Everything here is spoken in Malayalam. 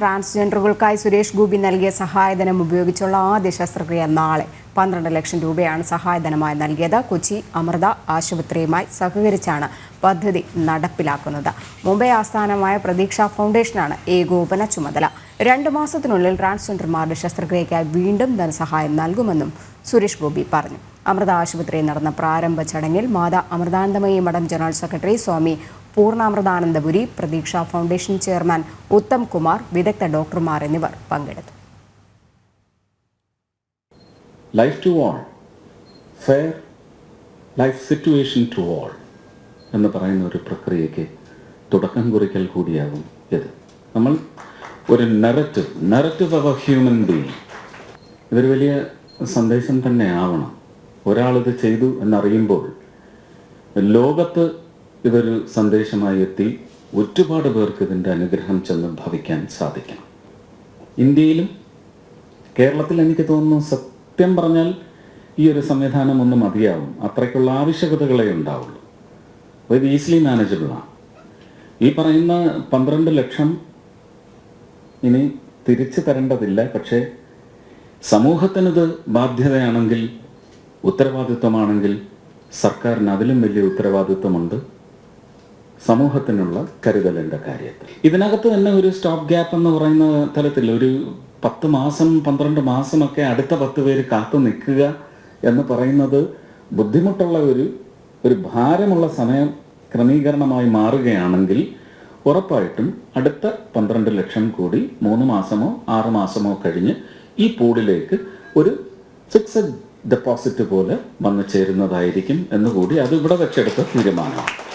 ട്രാൻസ്ജെൻഡറുകൾക്കായി സുരേഷ് ഗോപി നൽകിയ സഹായധനം ഉപയോഗിച്ചുള്ള ആദ്യ ശസ്ത്രക്രിയ നാളെ പന്ത്രണ്ട് ലക്ഷം രൂപയാണ് സഹായധനമായി നൽകിയത്. കൊച്ചി അമൃത ആശുപത്രിയുമായി സഹകരിച്ചാണ് പദ്ധതി നടപ്പിലാക്കുന്നത്. മുംബൈ ആസ്ഥാനമായ പ്രതീക്ഷ ഫൗണ്ടേഷനാണ് ഏകോപന ചുമതല. രണ്ട് മാസത്തിനുള്ളിൽ ട്രാൻസ്ജെൻഡർമാരുടെ ശസ്ത്രക്രിയയ്ക്കായി വീണ്ടും ധനസഹായം നൽകുമെന്നും സുരേഷ് ഗോപി പറഞ്ഞു. അമൃത ആശുപത്രിയിൽ നടന്ന പ്രാരംഭ ചടങ്ങിൽ മാതാ അമൃതാനന്ദമയി മഠം ജനറൽ സെക്രട്ടറി സ്വാമി പൂർണാമൃതാനന്ദപുരി പ്രതീക്ഷ ഫൗണ്ടേഷൻ ചെയർമാൻ ഉത്തം കുമാർ വിദഗ്ധ ഡോക്ടർമാർ എന്നിവർ പങ്കെടുത്തു. Life to all fair life situation to all എന്ന് പറയുന്ന ഒരു പ്രക്രിയയ്ക്ക് തുടക്കം കുറിക്കൽ കൂടിയാകും ഇത്. നമ്മൾ ഒരു narrative narrative of a human being ഇതൊരു വലിയ സന്ദേശം തന്നെ ആവണം. ഒരാളിത് ചെയ്തു എന്നറിയുമ്പോൾ ലോകത്ത് ഇതൊരു സന്ദേശമായി എത്തി ഒരുപാട് പേർക്ക് ഇതിന്റെ അനുഗ്രഹം ചെന്ന് ഭവിക്കാൻ സാധിക്കണം ഇന്ത്യയിലും കേരളത്തിൽ എനിക്ക് തോന്നുന്നു സത്യം പറഞ്ഞാൽ ഈ ഒരു സംവിധാനം ഒന്ന് മതിയാവും. അത്രയ്ക്കുള്ള ആവശ്യകതകളെ ഉണ്ടാവുള്ളൂ. അപ്പോൾ ഇത് ഈസിലി മാനേജബിളാണ് ഈ പറയുന്ന പന്ത്രണ്ട് ലക്ഷം ഇനി തിരിച്ചു തരേണ്ടതില്ല. പക്ഷേ സമൂഹത്തിനത് ബാധ്യതയാണെങ്കിൽ ഉത്തരവാദിത്വമാണെങ്കിൽ സർക്കാരിന് അതിലും വലിയ ഉത്തരവാദിത്വമുണ്ട്. സമൂഹത്തിനുള്ള കരുതലിന്റെ കാര്യത്തിൽ. ഇതിനകത്ത് തന്നെ ഒരു സ്റ്റോപ്പ് ഗ്യാപ്പ് എന്ന് പറയുന്ന തലത്തിൽ ഒരു പത്ത് മാസം പന്ത്രണ്ട് മാസമൊക്കെ അടുത്ത പത്ത് പേര് കാത്തു നിൽക്കുക എന്ന് പറയുന്നത് ബുദ്ധിമുട്ടുള്ള ഒരു ഒരു ഭാരമുള്ള സമയം ക്രമീകരണമായി മാറുകയാണെങ്കിൽ ഉറപ്പായിട്ടും അടുത്ത പന്ത്രണ്ട് ലക്ഷം കൂടി മൂന്ന് മാസമോ ആറ് മാസമോ കഴിഞ്ഞ് ഈ പൂളിലേക്ക് ഒരു ഫിക്സഡ് ഡെപ്പോസിറ്റ് പോലെ വന്നു ചേരുന്നതായിരിക്കും എന്നുകൂടി അത് ഇവിടെ വെച്ചെടുത്ത തീരുമാനമാണ്.